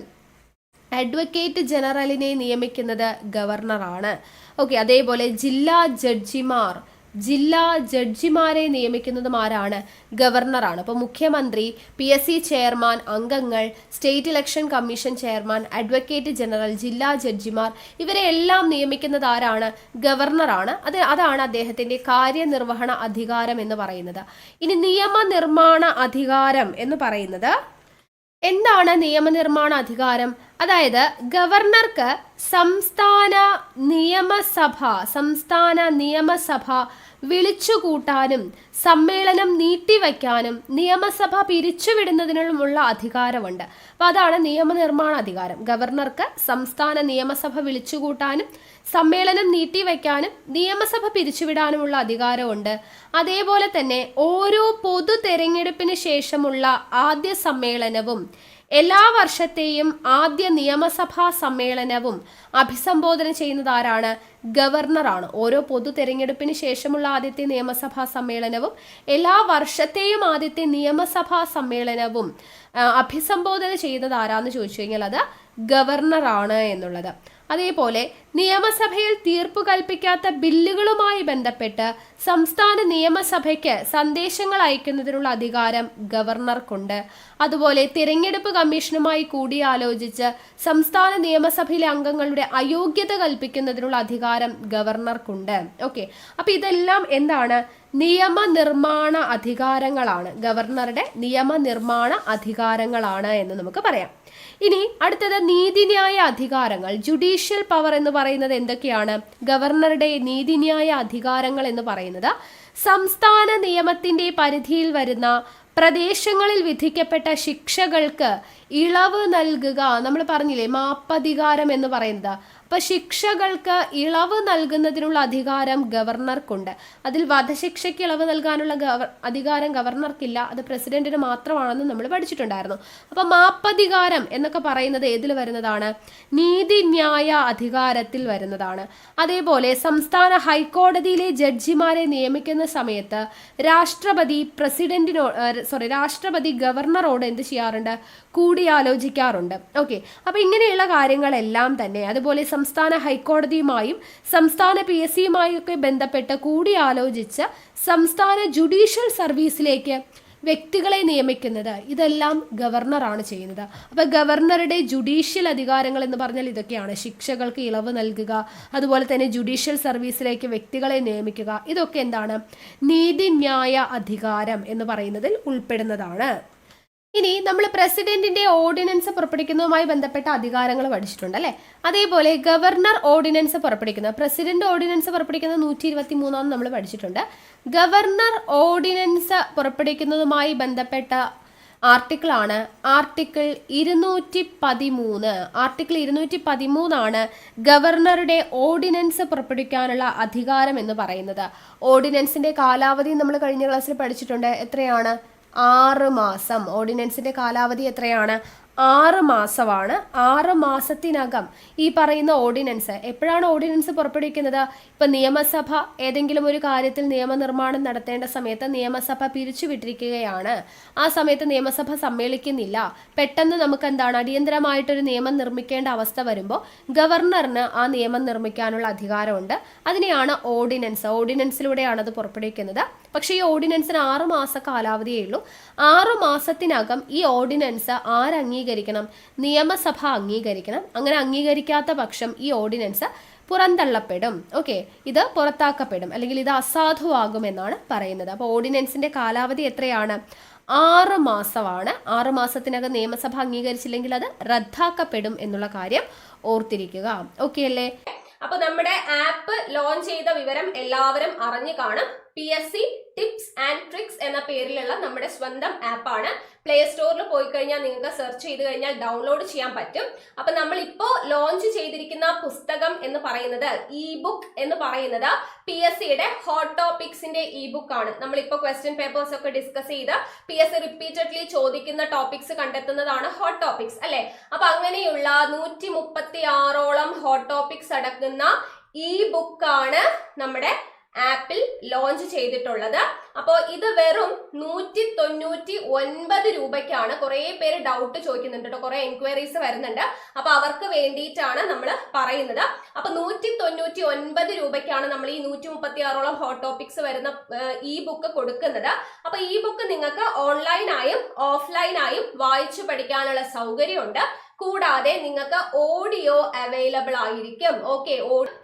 അഡ്വക്കേറ്റ് ജനറലിനെ നിയമിക്കുന്നത് ഗവർണറാണ്. ഓക്കെ അതേപോലെ ജില്ലാ ജഡ്ജിമാർ ജില്ലാ ജഡ്ജിമാരെ നിയമിക്കുന്നതും ആരാണ്? ഗവർണറാണ്. അപ്പോൾ മുഖ്യമന്ത്രി പി എസ് സി ചെയർമാൻ അംഗങ്ങൾ state election commission chairman advocate general ജില്ലാ ജഡ്ജിമാർ ഇവരെ എല്ലാം നിയമിക്കുന്നത് ആരാണ്? ഗവർണറാണ്. അത് അതാണ് അദ്ദേഹത്തിന്റെ കാര്യനിർവഹണ അധികാരം എന്ന് പറയുന്നത്. ഇനി നിയമനിർമ്മാണ അധികാരം എന്ന് പറയുന്നത് എന്താണ് നിയമനിർമ്മാണ അധികാരം? അതായത് ഗവർണർക്ക് സംസ്ഥാന നിയമസഭ സംസ്ഥാന നിയമസഭ വിളിച്ചുകൂട്ടാനും സമ്മേളനം നീട്ടിവെക്കാനും നിയമസഭ പിരിച്ചുവിടുന്നതിനുമുള്ള അധികാരമുണ്ട്. അപ്പോൾ അതാണ് നിയമനിർമ്മാണ അധികാരം. ഗവർണർക്ക് സംസ്ഥാന നിയമസഭ വിളിച്ചുകൂട്ടാനും സമ്മേളനം നീട്ടിവെക്കാനും നിയമസഭ പിരിച്ചുവിടാനുമുള്ള അധികാരമുണ്ട്. അതേപോലെ തന്നെ ഓരോ പൊതു തെരഞ്ഞെടുപ്പിന് ശേഷമുള്ള ആദ്യ സമ്മേളനവും എല്ലാ വർഷത്തെയും ആദ്യ നിയമസഭാ സമ്മേളനവും അഭിസംബോധന ചെയ്യുന്നത് ആരാണ് ഗവർണറാണ്. ഓരോ പൊതു തെരഞ്ഞെടുപ്പിന് ശേഷമുള്ള ആദ്യത്തെ നിയമസഭാ സമ്മേളനവും എല്ലാ വർഷത്തെയും ആദ്യത്തെ നിയമസഭാ സമ്മേളനവും അഭിസംബോധന ചെയ്യുന്നത് ആരാന്ന് ചോദിച്ചു കഴിഞ്ഞാൽ അത് ഗവർണറാണ് എന്നുള്ളത്. അതേപോലെ നിയമസഭയിൽ തീർപ്പു കൽപ്പിക്കാത്ത ബില്ലുകളുമായി ബന്ധപ്പെട്ട് സംസ്ഥാന നിയമസഭയ്ക്ക് സന്ദേശങ്ങൾ അയക്കുന്നതിനുള്ള അധികാരം ഗവർണർക്കുണ്ട്. അതുപോലെ തിരഞ്ഞെടുപ്പ് കമ്മീഷനുമായി കൂടിയാലോചിച്ച് സംസ്ഥാന നിയമസഭയിലെ അംഗങ്ങളുടെ അയോഗ്യത കൽപ്പിക്കുന്നതിനുള്ള അധികാരം ഗവർണർക്കുണ്ട്. ഓക്കെ. അപ്പൊ ഇതെല്ലാം എന്താണ്? നിയമനിർമ്മാണ അധികാരങ്ങളാണ്. ഗവർണറുടെ നിയമനിർമ്മാണ അധികാരങ്ങളാണ് എന്ന് നമുക്ക് പറയാം. ഇനി അടുത്തത് നീതിന്യായ അധികാരങ്ങൾ ജുഡീഷ്യൽ പവർ എന്ന് പറയുന്നത് എന്തൊക്കെയാണ്? ഗവർണറുടെ നീതിന്യായ അധികാരങ്ങൾ എന്ന് പറയുന്നത്. സംസ്ഥാന നിയമത്തിന്റെ പരിധിയിൽ വരുന്ന പ്രദേശങ്ങളിൽ വിധിക്കപ്പെട്ട ശിക്ഷകൾക്ക് ഇളവ് നൽകുക നമ്മൾ പറഞ്ഞില്ലേ മാപ്പധികാരം എന്ന് പറയുന്നത്. അപ്പൊ ശിക്ഷകൾക്ക് ഇളവ് നൽകുന്നതിനുള്ള അധികാരം ഗവർണർക്കുണ്ട്. അതിൽ വധശിക്ഷയ്ക്ക് ഇളവ് നൽകാനുള്ള ഗവർ അധികാരം ഗവർണർക്കില്ല. അത് പ്രസിഡന്റിന് മാത്രമാണെന്ന് നമ്മൾ പഠിച്ചിട്ടുണ്ടായിരുന്നു. അപ്പൊ മാപ്പധികാരം എന്നൊക്കെ പറയുന്നത് ഏതിൽ വരുന്നതാണ്? നീതിന്യായ അധികാരത്തിൽ വരുന്നതാണ്. അതേപോലെ സംസ്ഥാന ഹൈക്കോടതിയിലെ ജഡ്ജിമാരെ നിയമിക്കുന്ന സമയത്ത് രാഷ്ട്രപതി പ്രസിഡന്റിനോ സോറി രാഷ്ട്രപതി ഗവർണറോട് എന്ത് ചെയ്യാറുണ്ട്? കൂടിയാലോചിക്കാറുണ്ട്. ഓക്കെ. അപ്പൊ ഇങ്ങനെയുള്ള കാര്യങ്ങളെല്ലാം തന്നെ അതുപോലെ സംസ്ഥാന ഹൈക്കോടതിയുമായും സംസ്ഥാന പി എസ് സിയുമായൊക്കെ ബന്ധപ്പെട്ട് കൂടിയാലോചിച്ച് സംസ്ഥാന ജുഡീഷ്യൽ സർവീസിലേക്ക് വ്യക്തികളെ നിയമിക്കുന്നത്. ഇതെല്ലാം ഗവർണറാണ് ചെയ്യുന്നത്. അപ്പോൾ ഗവർണറുടെ ജുഡീഷ്യൽ അധികാരങ്ങൾ എന്ന് പറഞ്ഞാൽ ഇതൊക്കെയാണ്. ശിക്ഷകൾക്ക് ഇളവ് നൽകുക അതുപോലെ തന്നെ ജുഡീഷ്യൽ സർവീസിലേക്ക് വ്യക്തികളെ നിയമിക്കുക. ഇതൊക്കെ എന്താണ്? നീതിന്യായ അധികാരം എന്ന് പറയുന്നതിൽ ഉൾപ്പെടുന്നതാണ്. ഇനി നമ്മൾ പ്രസിഡന്റിന്റെ ഓർഡിനൻസ് പുറപ്പെടുവിക്കുന്നതുമായി ബന്ധപ്പെട്ട അധികാരങ്ങൾ പഠിച്ചിട്ടുണ്ട് അല്ലേ? അതേപോലെ ഗവർണർ ഓർഡിനൻസ് പുറപ്പെടുവിക്കുന്നത് പ്രസിഡന്റ് ഓർഡിനൻസ് പുറപ്പെടുവിക്കുന്ന നൂറ്റി ഇരുപത്തി മൂന്നാം നമ്മൾ പഠിച്ചിട്ടുണ്ട്. ഗവർണർ ഓർഡിനൻസ് പുറപ്പെടുവിക്കുന്നതുമായി ബന്ധപ്പെട്ട ആർട്ടിക്കിൾ ആണ് ആർട്ടിക്കിൾ ഇരുന്നൂറ്റി പതിമൂന്ന് ആർട്ടിക്കിൾ ഇരുന്നൂറ്റി പതിമൂന്നാണ് ഗവർണറുടെ ഓർഡിനൻസ് പുറപ്പെടുവിക്കാനുള്ള അധികാരം എന്ന് പറയുന്നത്. ഓർഡിനൻസിന്റെ കാലാവധി നമ്മൾ കഴിഞ്ഞ ക്ലാസ്സിൽ പഠിച്ചിട്ടുണ്ട്. എത്രയാണ്? ആറ് മാസം. ഓർഡിനൻസിന്റെ കാലാവധി എത്രയാണ്? ആറ് മാസമാണ്. ആറ് മാസത്തിനകം ഈ പറയുന്ന ഓർഡിനൻസ്. എപ്പോഴാണ് ഓർഡിനൻസ് പുറപ്പെടുവിക്കുന്നത്? ഇപ്പൊ നിയമസഭ ഏതെങ്കിലും ഒരു കാര്യത്തിൽ നിയമനിർമ്മാണം നടത്തേണ്ട സമയത്ത് നിയമസഭ പിരിച്ചുവിട്ടിരിക്കുകയാണ്. ആ സമയത്ത് നിയമസഭ സമ്മേളിക്കുന്നില്ല. പെട്ടെന്ന് നമുക്ക് എന്താണ് അടിയന്തരമായിട്ടൊരു നിയമം നിർമ്മിക്കേണ്ട അവസ്ഥ വരുമ്പോൾ ഗവർണറിന് ആ നിയമം നിർമ്മിക്കാനുള്ള അധികാരമുണ്ട്. അതിനെയാണ് ഓർഡിനൻസ്. ഓർഡിനൻസിലൂടെയാണ് അത് പുറപ്പെടുവിക്കുന്നത്. പക്ഷേ ഈ ഓർഡിനൻസിന് ആറ് മാസ കാലാവധിയേ ഉള്ളൂ. ആറ് മാസത്തിനകം ഈ ഓർഡിനൻസ് ആര് അംഗീകരിക്കണം? നിയമസഭ അംഗീകരിക്കണം. അങ്ങനെ അംഗീകരിക്കാത്ത പക്ഷം ഈ ഓർഡിനൻസ് പുറന്തള്ളപ്പെടും. ഓക്കെ ഇത് പുറത്താക്കപ്പെടും. അല്ലെങ്കിൽ ഇത് അസാധുവാകുമെന്നാണ് പറയുന്നത്. അപ്പോൾ ഓർഡിനൻസിന്റെ കാലാവധി എത്രയാണ്? ആറ് മാസമാണ്. ആറ് മാസത്തിനകം നിയമസഭ അംഗീകരിച്ചില്ലെങ്കിൽ അത് റദ്ദാക്കപ്പെടും എന്നുള്ള കാര്യം ഓർത്തിരിക്കുക. ഓക്കെ അല്ലേ? അപ്പൊ നമ്മുടെ ആപ്പ് ലോഞ്ച് ചെയ്ത വിവരം എല്ലാവരും അറിഞ്ഞു കാണും. P S C tips and tricks എന്ന പേരിലുള്ള നമ്മുടെ സ്വന്തം ആപ്പാണ്. പ്ലേ സ്റ്റോറിൽ പോയി കഴിഞ്ഞാൽ നിങ്ങൾക്ക് സെർച്ച് ചെയ്ത് കഴിഞ്ഞാൽ ഡൗൺലോഡ് ചെയ്യാൻ പറ്റും. അപ്പൊ നമ്മൾ ഇപ്പോ ലോഞ്ച് ചെയ്തിരിക്കുന്ന പുസ്തകം എന്ന് പറയുന്നത് ഇ ബുക്ക് എന്ന് പറയുന്നത് പി എസ് സിയുടെ ഹോട്ട് ടോപ്പിക്സിന്റെ ഇ ബുക്ക് ആണ്. നമ്മളിപ്പോ ക്വസ്റ്റ്യൻ പേപ്പേഴ്സ് ഒക്കെ ഡിസ്കസ് ചെയ്ത് പി എസ് സി റിപ്പീറ്റഡ്ലി ചോദിക്കുന്ന ടോപ്പിക്സ് കണ്ടെത്തുന്നതാണ് ഹോട്ട് ടോപ്പിക്സ് അല്ലെ? അപ്പൊ അങ്ങനെയുള്ള നൂറ്റി മുപ്പത്തി ആറോളം ഹോട്ട് ടോപ്പിക്സ് അടക്കുന്ന ഇ ബുക്കാണ് നമ്മുടെ ആപ്പിൽ ലോഞ്ച് ചെയ്തിട്ടുള്ളത്. അപ്പോൾ ഇത് വെറും നൂറ്റി തൊണ്ണൂറ്റി ഒൻപത് രൂപയ്ക്കാണ്. കുറേ പേര് ഡൗട്ട് ചോദിക്കുന്നുണ്ട് കേട്ടോ കുറെ എൻക്വയറീസ് വരുന്നുണ്ട്. അപ്പൊ അവർക്ക് വേണ്ടിയിട്ടാണ് നമ്മൾ പറയുന്നത്. അപ്പൊ നൂറ്റി തൊണ്ണൂറ്റി ഒൻപത് രൂപയ്ക്കാണ് നമ്മൾ ഈ നൂറ്റി മുപ്പത്തി ആറോളം ഹോട്ട് ടോപ്പിക്സ് വരുന്ന ഇ ബുക്ക് കൊടുക്കുന്നത്. അപ്പൊ ഈ ബുക്ക് നിങ്ങൾക്ക് ഓൺലൈനായും ഓഫ്ലൈനായും വായിച്ചു പഠിക്കാനുള്ള സൗകര്യമുണ്ട്. കൂടാതെ നിങ്ങൾക്ക് ഓഡിയോ അവൈലബിൾ ആയിരിക്കും. ഓക്കെ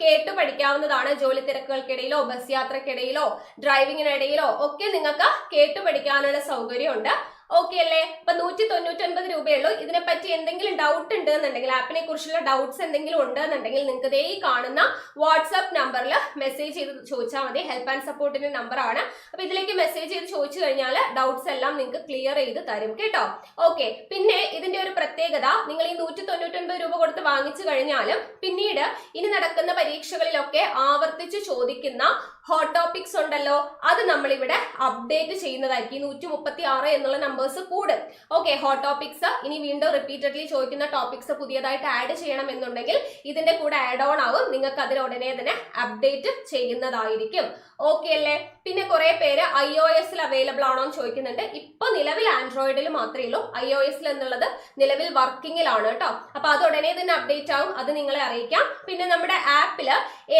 കേട്ട് പഠിക്കാവുന്നതാണ് ജോലി തിരക്കുകൾക്കിടയിലോ ബസ് യാത്രക്കിടയിലോ ഡ്രൈവിങ്ങിനിടയിലോ ഒക്കെ നിങ്ങൾക്ക് കേട്ട് പഠിക്കാനുള്ള സൗകര്യമുണ്ട്. ഓക്കെ അല്ലേ? അപ്പൊ നൂറ്റി തൊണ്ണൂറ്റി ഒൻപത് രൂപയുള്ളൂ. ഇതിനെപ്പറ്റി എന്തെങ്കിലും ഡൗട്ട് ഉണ്ട് എന്നുണ്ടെങ്കിൽ ആപ്പിനെ കുറിച്ചുള്ള ഡൗട്ട്സ് എന്തെങ്കിലും ഉണ്ട് എന്നുണ്ടെങ്കിൽ നിങ്ങൾക്ക് ഈ കാണുന്ന വാട്സ്ആപ്പ് നമ്പറിൽ മെസ്സേജ് ചെയ്ത് ചോദിച്ചാൽ മതി. ഹെൽപ്പ് ആൻഡ് സപ്പോർട്ടിന്റെ നമ്പർ ആണ്. അപ്പൊ ഇതിലേക്ക് മെസ്സേജ് ചെയ്ത് ചോദിച്ചു കഴിഞ്ഞാൽ ഡൗട്ട്സ് എല്ലാം നിങ്ങൾക്ക് ക്ലിയർ ചെയ്ത് തരും കേട്ടോ. ഓക്കെ പിന്നെ ഇതിന്റെ ഒരു പ്രത്യേകത നിങ്ങൾ ഈ നൂറ്റി തൊണ്ണൂറ്റി ഒൻപത് രൂപ കൊടുത്ത് വാങ്ങിച്ചു കഴിഞ്ഞാലും പിന്നീട് ഇനി നടക്കുന്ന പരീക്ഷകളിലൊക്കെ ആവർത്തിച്ച് ചോദിക്കുന്ന ഹോട്ട് ടോപ്പിക്സ് ഉണ്ടല്ലോ. അത് നമ്മൾ ഇവിടെ അപ്ഡേറ്റ് ചെയ്യുന്നതായിരിക്കും. നൂറ്റി മുപ്പത്തി ആറ് എന്നുള്ള നമ്പേഴ്സ് കൂടും. ഓക്കെ ഹോട്ട് ടോപ്പിക്സ് ഇനി വീണ്ടും റിപ്പീറ്റഡ്ലി ചോദിക്കുന്ന ടോപ്പിക്സ് പുതിയതായിട്ട് ആഡ് ചെയ്യണം എന്നുണ്ടെങ്കിൽ ഇതിന്റെ കൂടെ ആഡ് ഓൺ ആവും. നിങ്ങൾക്ക് അതിൽ ഉടനെ തന്നെ അപ്ഡേറ്റ് ചെയ്യുന്നതായിരിക്കും. ഓക്കെ അല്ലേ? പിന്നെ കുറെ പേര് ഐ ഒ എസിൽ അവൈലബിൾ ആണോ എന്ന് ചോദിക്കുന്നുണ്ട്. ഇപ്പൊ നിലവിൽ ആൻഡ്രോയിഡിൽ മാത്രമേ ഉള്ളൂ. ഐ ഒ എസിൽ എന്നുള്ളത് നിലവിൽ വർക്കിംഗിലാണ് കേട്ടോ. അപ്പൊ അത് ഉടനെ തന്നെ അപ്ഡേറ്റ് ആവും. അത് നിങ്ങളെ അറിയിക്കാം. പിന്നെ നമ്മുടെ ആപ്പിൽ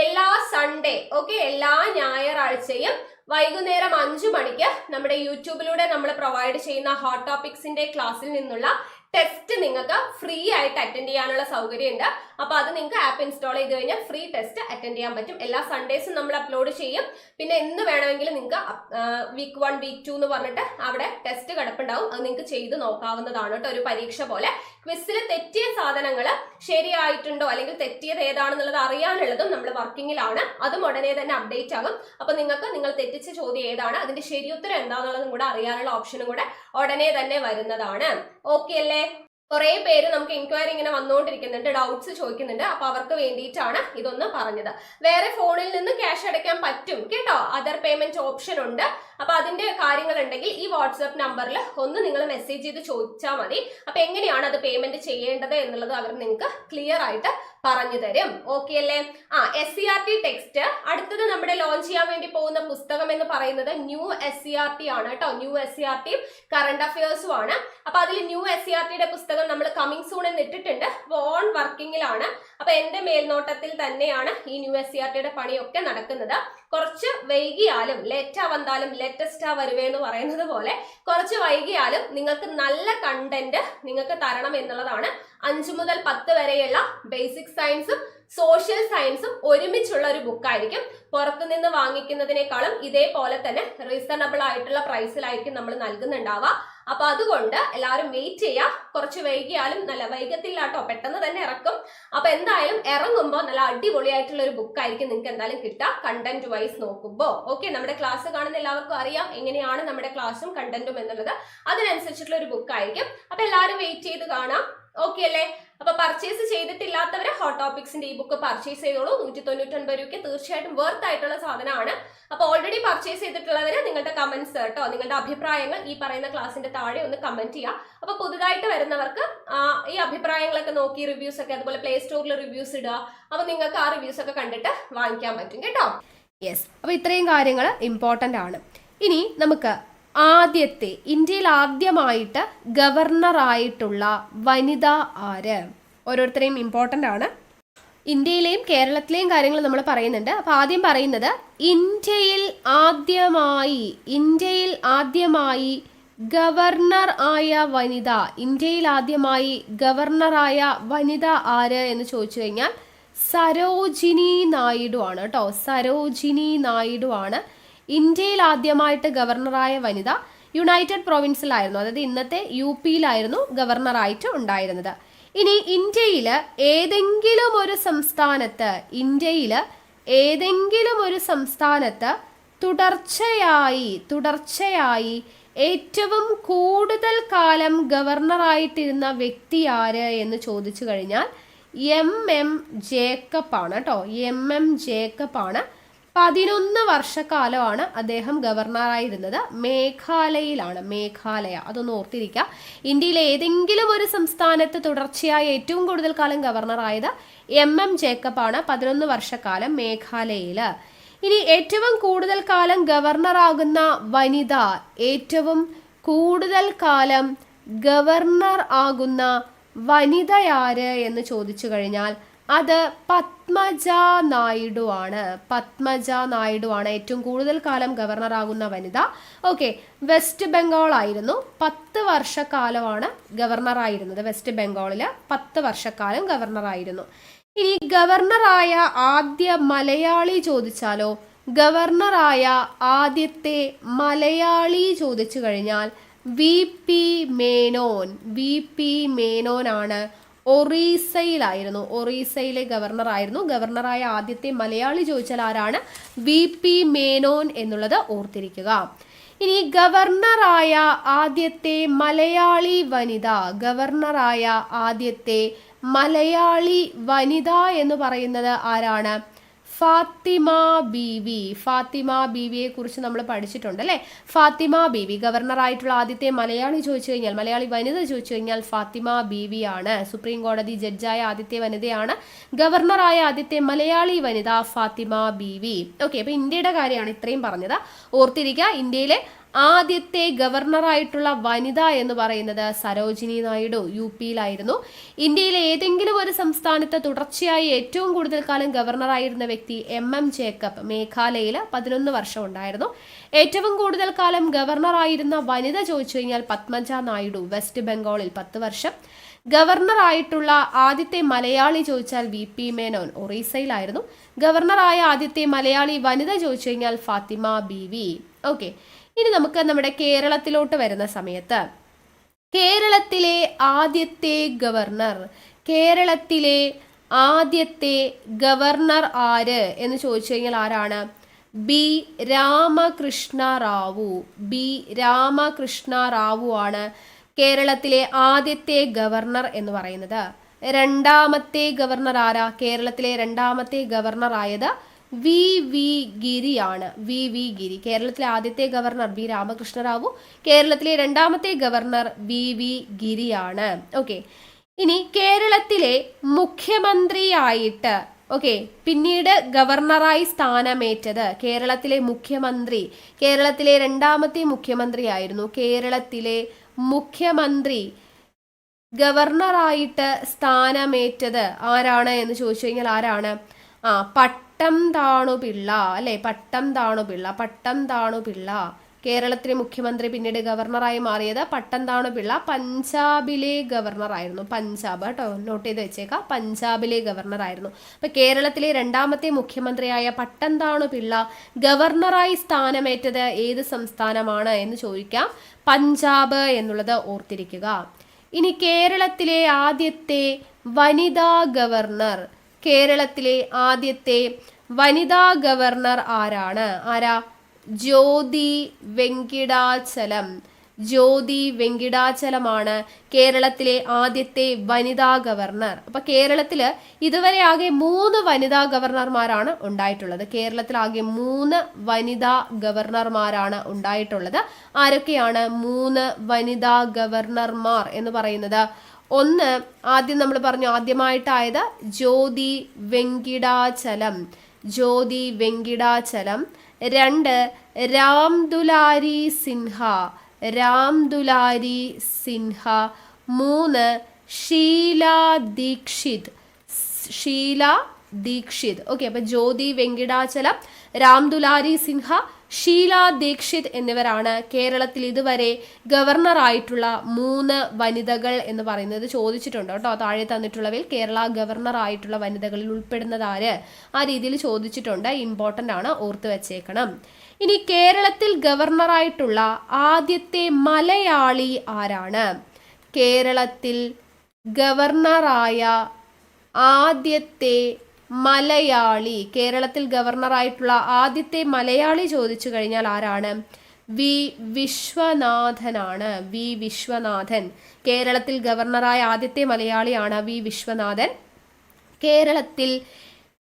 എല്ലാ സൺഡേ ഓക്കെ എല്ലാ ഞായറാഴ്ചയും വൈകുന്നേരം അഞ്ചു മണിക്ക് നമ്മുടെ യൂട്യൂബിലൂടെ നമ്മൾ പ്രൊവൈഡ് ചെയ്യുന്ന ഹോട്ട് ടോപ്പിക്സിന്റെ ക്ലാസ്സിൽ നിന്നുള്ള ടെസ്റ്റ് നിങ്ങൾക്ക് ഫ്രീ ആയിട്ട് അറ്റൻഡ് ചെയ്യാനുള്ള സൗകര്യമുണ്ട്. അപ്പൊ അത് നിങ്ങൾക്ക് ആപ്പ് ഇൻസ്റ്റാൾ ചെയ്ത് കഴിഞ്ഞാൽ ഫ്രീ ടെസ്റ്റ് അറ്റൻഡ് ചെയ്യാൻ പറ്റും. എല്ലാ സൺഡേസും നമ്മൾ അപ്ലോഡ് ചെയ്യും. പിന്നെ എന്ന് വേണമെങ്കിലും നിങ്ങൾക്ക് വീക്ക് വൺ വീക്ക് ടു എന്ന് പറഞ്ഞിട്ട് അവിടെ ടെസ്റ്റ് കിടപ്പുണ്ടാവും. അത് നിങ്ങൾക്ക് ചെയ്ത് നോക്കാവുന്നതാണ് കേട്ടോ ഒരു പരീക്ഷ പോലെ. ക്വിസിൽ തെറ്റിയ സാധനങ്ങൾ ശരിയായിട്ടുണ്ടോ അല്ലെങ്കിൽ തെറ്റിയത് ഏതാണെന്നുള്ളത് അറിയാനുള്ളതും നമ്മൾ വർക്കിങ്ങിലാണ്. അതും ഉടനെ തന്നെ അപ്ഡേറ്റ് ആകും. അപ്പൊ നിങ്ങൾക്ക് നിങ്ങൾ തെറ്റിച്ച ചോദ്യം ഏതാണ് അതിന്റെ ശരിയുത്തരം എന്താണെന്നുള്ളതും കൂടെ അറിയാനുള്ള ഓപ്ഷനും കൂടെ ഉടനെ തന്നെ വരുന്നതാണ്. ഓക്കെ അല്ലേ? കുറെ പേര് നമുക്ക് എൻക്വയറി ഇങ്ങനെ വന്നുകൊണ്ടിരിക്കുന്നുണ്ട് ഡൗട്ട്സ് ചോദിക്കുന്നുണ്ട്. അപ്പൊ അവർക്ക് വേണ്ടിയിട്ടാണ് ഇതൊന്ന് പറഞ്ഞത്. വേറെ ഫോണിൽ നിന്ന് ക്യാഷ് അടയ്ക്കാൻ പറ്റും കേട്ടോ? അതർ പേയ്മെന്റ് ഓപ്ഷൻ ഉണ്ട്. അപ്പൊ അതിന്റെ കാര്യങ്ങൾ ഉണ്ടെങ്കിൽ ഈ വാട്സ്ആപ്പ് നമ്പറിൽ ഒന്ന് നിങ്ങൾ മെസ്സേജ് ചെയ്ത് ചോദിച്ചാൽ മതി. അപ്പൊ എങ്ങനെയാണ് അത് പേയ്മെന്റ് ചെയ്യേണ്ടത് എന്നുള്ളത് അവർ നിങ്ങൾക്ക് ക്ലിയർ ആയിട്ട് പറഞ്ഞു തരും. ഓക്കെ അല്ലേ? ആ S C R T text അടുത്തത് നമ്മുടെ ലോഞ്ച് ചെയ്യാൻ വേണ്ടി പോകുന്ന പുസ്തകം എന്ന് പറയുന്നത് new S C R T ആണ് കേട്ടോ. ന്യൂ എസ് സി ആർ ടിയും കറണ്ട് അഫയേഴ്സും ആണ്. അപ്പൊ അതിൽ ന്യൂ എസ് സി ആർ ടിയുടെ പുസ്തകം നമ്മൾ കമ്മിങ് സൂൺ എന്ന് ഇട്ടിട്ടുണ്ട്. ഓൺ വർക്കിങ്ങിലാണ് അപ്പൊ എന്റെ മേൽനോട്ടത്തിൽ തന്നെയാണ് ഈ ന്യൂ എസ് സി ആർ ടിയുടെ പണിയൊക്കെ നടക്കുന്നത്. കുറച്ച് വൈകിയാലും ലേറ്റാ വന്നാലും ലേറ്റസ്റ്റാ വരുവേ എന്ന് പറയുന്നത് പോലെ കുറച്ച് വൈകിയാലും നിങ്ങൾക്ക് നല്ല കണ്ടന്റ് നിങ്ങൾക്ക് തരണം എന്നുള്ളതാണ്. അഞ്ചു മുതൽ പത്ത് വരെയുള്ള ബേസിക് സയൻസും സോഷ്യൽ സയൻസും ഒരുമിച്ചുള്ള ഒരു ബുക്കായിരിക്കും പുറത്തുനിന്ന് വാങ്ങിക്കുന്നതിനേക്കാളും ഇതേപോലെ തന്നെ റീസണബിൾ ആയിട്ടുള്ള പ്രൈസിലായിരിക്കും നമ്മൾ നൽകുന്നുണ്ടാവുക. അപ്പൊ അതുകൊണ്ട് എല്ലാവരും വെയിറ്റ് ചെയ്യുക കുറച്ച് വൈകിയാലും നല്ല വൈകത്തില്ല കേട്ടോ പെട്ടെന്ന് തന്നെ ഇറക്കും. അപ്പൊ എന്തായാലും ഇറങ്ങുമ്പോൾ നല്ല അടിപൊളിയായിട്ടുള്ള ഒരു ബുക്ക് ആയിരിക്കും നിങ്ങൾക്ക് എന്തായാലും കിട്ടുക. കണ്ടന്റ് വൈസ് നോക്കുമ്പോൾ ഓക്കെ നമ്മുടെ ക്ലാസ് കാണുന്ന എല്ലാവർക്കും അറിയാം എങ്ങനെയാണ് നമ്മുടെ ക്ലാസ്സും കണ്ടന്റും എന്നുള്ളത്. അതിനനുസരിച്ചിട്ടുള്ള ഒരു ബുക്ക് ആയിരിക്കും. അപ്പൊ എല്ലാവരും വെയിറ്റ് ചെയ്ത് കാണാം. ഓക്കെ അല്ലേ? അപ്പൊ പർച്ചേസ് ചെയ്തിട്ടില്ലാത്തവര് ഹോട്ട് ടോപ്പിക്സിന്റെ ഈ ബുക്ക് പർച്ചേസ് ചെയ്തോളൂ. നൂറ്റി തൊണ്ണൂറ്റൊൻപത് രൂപയ്ക്ക് തീർച്ചയായിട്ടും വർത്ത് ആയിട്ടുള്ള സാധനമാണ്. അപ്പൊ ഓൾറെഡി പർച്ചേസ് ചെയ്തിട്ടുള്ളവര് നിങ്ങളുടെ കമന്റ്സ് കേട്ടോ നിങ്ങളുടെ അഭിപ്രായങ്ങൾ ഈ പറയുന്ന ക്ലാസിന്റെ താഴെ ഒന്ന് കമന്റ് ചെയ്യുക. അപ്പൊ പുതുതായിട്ട് വരുന്നവർക്ക് ഈ അഭിപ്രായങ്ങളൊക്കെ നോക്കി റിവ്യൂസ് ഒക്കെ അതുപോലെ പ്ലേ സ്റ്റോറിൽ റിവ്യൂസ് ഇടുക. അപ്പൊ നിങ്ങൾക്ക് ആ റിവ്യൂസ് ഒക്കെ കണ്ടിട്ട് വാങ്ങിക്കാൻ പറ്റും കേട്ടോ. യെസ് അപ്പൊ ഇത്രയും കാര്യങ്ങൾ ഇമ്പോർട്ടന്റ് ആണ്. ഇനി നമുക്ക് ആദ്യത്തെ ഇന്ത്യയിൽ ആദ്യമായിട്ട് ഗവർണറായിട്ടുള്ള വനിത ആര്? ഓരോരുത്തരെയും ഇമ്പോർട്ടന്റ് ആണ്. ഇന്ത്യയിലെയും കേരളത്തിലെയും കാര്യങ്ങൾ നമ്മൾ പറയുന്നുണ്ട്. അപ്പോൾ ആദ്യം പറയുന്നത് ഇന്ത്യയിൽ ആദ്യമായി ഇന്ത്യയിൽ ആദ്യമായി ഗവർണർ ആയ വനിത ഇന്ത്യയിൽ ആദ്യമായി ഗവർണറായ വനിത ആര് എന്ന് ചോദിച്ചു കഴിഞ്ഞാൽ സരോജിനി നായിഡു ആണ് കേട്ടോ. സരോജിനി നായിഡു ആണ്. ഇന്ത്യയിൽ ആദ്യമായിട്ട് ഗവർണറായ വനിത യുണൈറ്റഡ് പ്രൊവിൻസിലായിരുന്നു. അതായത് ഇന്നത്തെ യു പിയിലായിരുന്നു ഗവർണറായിട്ട് ഉണ്ടായിരുന്നത്. ഇനി ഇന്ത്യയിൽ ഏതെങ്കിലും ഒരു സംസ്ഥാനത്ത് ഇന്ത്യയിൽ ഏതെങ്കിലും ഒരു സംസ്ഥാനത്ത് തുടർച്ചയായി തുടർച്ചയായി ഏറ്റവും കൂടുതൽ കാലം ഗവർണറായിട്ടിരുന്ന വ്യക്തി ആര് എന്ന് ചോദിച്ചു കഴിഞ്ഞാൽ എം എം ജേക്കബ് ആണ് കേട്ടോ. എം എം ജേക്കബ് ആണ്. പതിനൊന്ന് വർഷക്കാലമാണ് അദ്ദേഹം ഗവർണറായിരുന്നത്. മേഘാലയയിലാണ്. മേഘാലയ. അതൊന്ന് ഓർത്തിരിക്കുക. ഇന്ത്യയിലെ ഏതെങ്കിലും ഒരു സംസ്ഥാനത്ത് തുടർച്ചയായി ഏറ്റവും കൂടുതൽ കാലം ഗവർണറായത് എം എം ജേക്കബാണ്. പതിനൊന്ന് വർഷക്കാലം മേഘാലയയിൽ ഇനി ഏറ്റവും കൂടുതൽ കാലം ഗവർണറാകുന്ന വനിത ഏറ്റവും കൂടുതൽ കാലം ഗവർണർ ആകുന്ന വനിതയാര് എന്ന് ചോദിച്ചു കഴിഞ്ഞാൽ അത് പത്മജ നായിഡു ആണ്. പത്മജ നായിഡു ആണ് ഏറ്റവും കൂടുതൽ കാലം ഗവർണർ ആകുന്ന വനിത. ഓക്കെ വെസ്റ്റ് ബംഗാൾ ആയിരുന്നു. പത്ത് വർഷക്കാലമാണ് ഗവർണർ ഗവർണറായിരുന്നത് വെസ്റ്റ് ബംഗാളിൽ പത്ത് വർഷക്കാലം ഗവർണർ ആയിരുന്നു. ഇനി ഗവർണറായ ആദ്യ മലയാളി ചോദിച്ചാലോ? ഗവർണറായ ആദ്യത്തെ മലയാളി ചോദിച്ചു കഴിഞ്ഞാൽ V P Menon. V P മേനോനാണ് ഒറീസയിലായിരുന്നു. ഒറീസയിലെ ഗവർണറായിരുന്നു ഗവർണറായ ആദ്യത്തെ മലയാളി ചോദിച്ചാൽ ആരാണ്? വി പി മേനോൻ എന്നുള്ളത് ഓർത്തിരിക്കുക. ഇനി ഗവർണറായ ആദ്യത്തെ മലയാളി വനിത ഗവർണറായ ആദ്യത്തെ മലയാളി വനിത എന്ന് പറയുന്നത് ആരാണ്? ഫാത്തിമ ബീവി. ഫാത്തിമ ബീവിയെ കുറിച്ച് നമ്മൾ പഠിച്ചിട്ടുണ്ട് അല്ലേ? ഫാത്തിമ ബീവി ഗവർണറായിട്ടുള്ള ആദ്യത്തെ മലയാളി ചോദിച്ചു കഴിഞ്ഞാൽ മലയാളി വനിത ചോദിച്ചു കഴിഞ്ഞാൽ ഫാത്തിമ ആണ് സുപ്രീം കോടതി ജഡ്ജായ ആദ്യത്തെ വനിതയാണ്. ഗവർണറായ ആദ്യത്തെ മലയാളി വനിത ഫാത്തിമ ബീവി. ഓക്കെ അപ്പൊ ഇന്ത്യയുടെ കാര്യമാണ് ഇത്രയും പറഞ്ഞത്. ഓർത്തിരിക്കുക ഇന്ത്യയിലെ ആദ്യത്തെ ഗവർണറായിട്ടുള്ള വനിത എന്ന് പറയുന്നത് സരോജിനി നായിഡു യു പിയിലായിരുന്നു. ഇന്ത്യയിലെ ഏതെങ്കിലും ഒരു സംസ്ഥാനത്ത് തുടർച്ചയായി ഏറ്റവും കൂടുതൽ കാലം ഗവർണറായിരുന്ന വ്യക്തി എം എം ജേക്കബ് മേഘാലയയിൽ പതിനൊന്ന് വർഷം ഉണ്ടായിരുന്നു. ഏറ്റവും കൂടുതൽ കാലം ഗവർണറായിരുന്ന വനിത ചോദിച്ചു കഴിഞ്ഞാൽ പത്മജ നായിഡു വെസ്റ്റ് ബംഗാളിൽ പത്ത് വർഷം. ഗവർണറായിട്ടുള്ള ആദ്യത്തെ മലയാളി ചോദിച്ചാൽ വി പി മേനോൻ ഒറീസയിലായിരുന്നു. ഗവർണറായ ആദ്യത്തെ മലയാളി വനിത ചോദിച്ചു കഴിഞ്ഞാൽ ഫാത്തിമ ബി വി ഓക്കെ. ഇനി നമുക്ക് നമ്മുടെ കേരളത്തിലോട്ട് വരുന്ന സമയത്ത് കേരളത്തിലെ ആദ്യത്തെ ഗവർണർ കേരളത്തിലെ ആദ്യത്തെ ഗവർണർ ആര് എന്ന് ചോദിച്ചു കഴിഞ്ഞാൽ ആരാണ്? ബി രാമകൃഷ്ണ റാവു. ബി രാമകൃഷ്ണ റാവു ആണ് കേരളത്തിലെ ആദ്യത്തെ ഗവർണർ എന്ന് പറയുന്നത്. രണ്ടാമത്തെ ഗവർണർ ആരാ? കേരളത്തിലെ രണ്ടാമത്തെ ഗവർണർ ആയത് വി വി ഗിരിയാണ് വി വി ഗിരി. കേരളത്തിലെ ആദ്യത്തെ ഗവർണർ ബി രാമകൃഷ്ണ റാവു കേരളത്തിലെ രണ്ടാമത്തെ ഗവർണർ വി വി ഗിരിയാണ്. ഓക്കെ. ഇനി കേരളത്തിലെ മുഖ്യമന്ത്രിയായിട്ട് ഓക്കെ പിന്നീട് ഗവർണറായി സ്ഥാനമേറ്റത് കേരളത്തിലെ മുഖ്യമന്ത്രി കേരളത്തിലെ രണ്ടാമത്തെ മുഖ്യമന്ത്രിയായിരുന്നു. കേരളത്തിലെ മുഖ്യമന്ത്രി ഗവർണറായിട്ട് സ്ഥാനമേറ്റത് ആരാണ് എന്ന് ചോദിച്ചു കഴിഞ്ഞാൽ ആരാണ്? ആ പട്ടം താണു പിള്ള അല്ലെ? പട്ടം താണു പിള്ള പട്ടം താണു പിള്ള. കേരളത്തിലെ മുഖ്യമന്ത്രി പിന്നീട് ഗവർണറായി മാറിയത് പട്ടം താണു പിള്ള പഞ്ചാബിലെ ഗവർണറായിരുന്നു. പഞ്ചാബ് കേട്ടോ നോട്ട് ചെയ്ത് വെച്ചേക്കാം. പഞ്ചാബിലെ ഗവർണറായിരുന്നു. അപ്പൊ കേരളത്തിലെ രണ്ടാമത്തെ മുഖ്യമന്ത്രിയായ പട്ടം താണു പിള്ള ഗവർണറായി സ്ഥാനമേറ്റത് ഏത് സംസ്ഥാനമാണ് എന്ന് ചോദിക്കാം. പഞ്ചാബ് എന്നുള്ളത് ഓർത്തിരിക്കുക. ഇനി കേരളത്തിലെ ആദ്യത്തെ വനിതാ ഗവർണർ കേരളത്തിലെ ആദ്യത്തെ വനിതാ ഗവർണർ ആരാണ്? ആരാ? ജ്യോതി വെങ്കിടാചലം. ജ്യോതി വെങ്കിടാചലമാണ് കേരളത്തിലെ ആദ്യത്തെ വനിതാ ഗവർണർ. അപ്പൊ കേരളത്തിൽ ഇതുവരെ ആകെ മൂന്ന് വനിതാ ഗവർണർമാരാണ് ഉണ്ടായിട്ടുള്ളത്. കേരളത്തിൽ ആകെ മൂന്ന് വനിതാ ഗവർണർമാരാണ് ഉണ്ടായിട്ടുള്ളത്. ആരൊക്കെയാണ് മൂന്ന് വനിതാ ഗവർണർമാർ എന്ന് പറയുന്നത്? ഒന്ന് ആദ്യം നമ്മൾ പറഞ്ഞു ആദ്യമായിട്ടായത് ജ്യോതി വെങ്കിടാചലം. ജ്യോതി വെങ്കിടാചലം. രണ്ട് രാം ദുലാരി സിൻഹ. രാം ദുലാരി സിൻഹ. മൂന്ന് ഷീല ദീക്ഷിത്. ഷീല ദീക്ഷിത്. ഓക്കെ അപ്പൊ ജ്യോതി വെങ്കിടാചലം രാം ദുലാരി സിൻഹ ഷീല ദീക്ഷിത് എന്നിവരാണ് കേരളത്തിൽ ഇതുവരെ ഗവർണറായിട്ടുള്ള മൂന്ന് വനിതകൾ എന്ന് പറയുന്നത് ചോദിച്ചിട്ടുണ്ട് കേട്ടോ. താഴെ തന്നിട്ടുള്ളവയിൽ കേരള ഗവർണർ ആയിട്ടുള്ള വനിതകളിൽ ഉൾപ്പെടുന്നത് ആര്? ആ രീതിയിൽ ചോദിച്ചിട്ടുണ്ട്. ഇമ്പോർട്ടന്റ് ആണ് ഓർത്ത് വെച്ചേക്കണം. ഇനി കേരളത്തിൽ ഗവർണറായിട്ടുള്ള ആദ്യത്തെ മലയാളി ആരാണ്? കേരളത്തിൽ ഗവർണറായ ആദ്യത്തെ മലയാളി. കേരളത്തിൽ ഗവർണറായിട്ടുള്ള ആദ്യത്തെ മലയാളി ചോദിച്ചു കഴിഞ്ഞാൽ ആരാണ്? വി വിശ്വനാഥനാണ്. വി വിശ്വനാഥൻ. കേരളത്തിൽ ഗവർണറായ ആദ്യത്തെ മലയാളിയാണ് വി വിശ്വനാഥൻ. കേരളത്തിൽ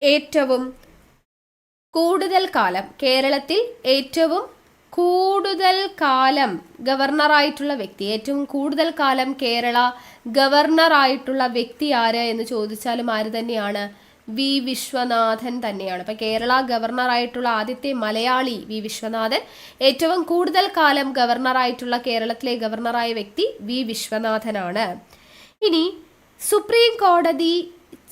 ഏറ്റവും കൂടുതൽ കാലം കേരളത്തിൽ ഏറ്റവും കൂടുതൽ കാലം ഗവർണറായിട്ടുള്ള വ്യക്തി ഏറ്റവും കൂടുതൽ കാലം കേരള ഗവർണറായിട്ടുള്ള വ്യക്തി ആര് എന്ന് ചോദിച്ചാലും ആര് തന്നെയാണ്? വി വിശ്വനാഥൻ തന്നെയാണ്. അപ്പൊ കേരള ഗവർണറായിട്ടുള്ള ആദ്യത്തെ മലയാളി വി വിശ്വനാഥൻ ഏറ്റവും കൂടുതൽ കാലം ഗവർണറായിട്ടുള്ള കേരളത്തിലെ ഗവർണറായ വ്യക്തി വി വിശ്വനാഥനാണ്. ഇനി സുപ്രീം കോടതി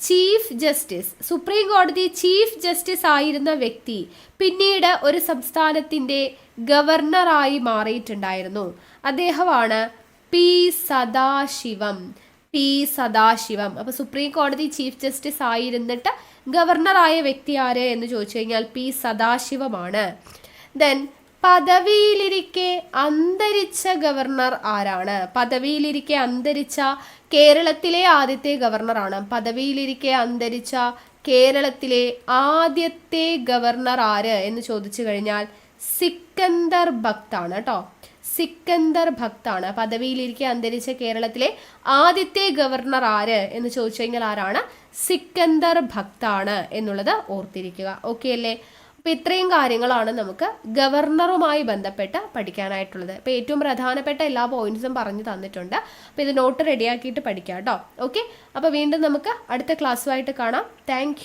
ചീഫ് ജസ്റ്റിസ് സുപ്രീം കോടതി ചീഫ് ജസ്റ്റിസ് ആയിരുന്ന വ്യക്തി പിന്നീട് ഒരു സംസ്ഥാനത്തിന്റെ ഗവർണറായി മാറിയിട്ടുണ്ടായിരുന്നു. അദ്ദേഹമാണ് പി സദാശിവം. പി സദാശിവം. അപ്പൊ സുപ്രീം കോടതി ചീഫ് ജസ്റ്റിസ് ആയിരുന്നിട്ട് ഗവർണർ ആയ വ്യക്തി ആര് എന്ന് ചോദിച്ചു കഴിഞ്ഞാൽ പി സദാശിവമാണ്. ദെൻ പദവിയിലിരിക്കെ അന്തരിച്ച ഗവർണർ ആരാണ്? പദവിയിലിരിക്കെ അന്തരിച്ച കേരളത്തിലെ ആദ്യത്തെ ഗവർണറാണ്. പദവിയിലിരിക്കെ അന്തരിച്ച കേരളത്തിലെ ആദ്യത്തെ ഗവർണർ ആര് എന്ന് ചോദിച്ചു കഴിഞ്ഞാൽ സിക്കന്ദർ ഭക്താണ് കേട്ടോ. സിക്കന്ദർ ഭക്താണ്. പദവിയിലിരിക്കെ അന്തരിച്ച കേരളത്തിലെ ആദ്യത്തെ ഗവർണർ ആര് എന്ന് ചോദിച്ചു കഴിഞ്ഞാൽ ആരാണ്? സിക്കന്ദർ ഭക്താണ് എന്നുള്ളത് ഓർത്തിരിക്കുക. ഓക്കെ അല്ലേ? അപ്പോൾ ഇത്രയും കാര്യങ്ങളാണ് നമുക്ക് ഗവർണറുമായി ബന്ധപ്പെട്ട് പഠിക്കാനായിട്ടുള്ളത്. അപ്പോൾ ഏറ്റവും പ്രധാനപ്പെട്ട എല്ലാ പോയിന്റ്സും പറഞ്ഞു തന്നിട്ടുണ്ട്. അപ്പോൾ ഇത് നോട്ട് റെഡിയാക്കിയിട്ട് പഠിക്കാം കേട്ടോ ഓക്കെ അപ്പോൾ വീണ്ടും നമുക്ക് അടുത്ത ക്ലാസ്സുമായിട്ട് കാണാം. താങ്ക്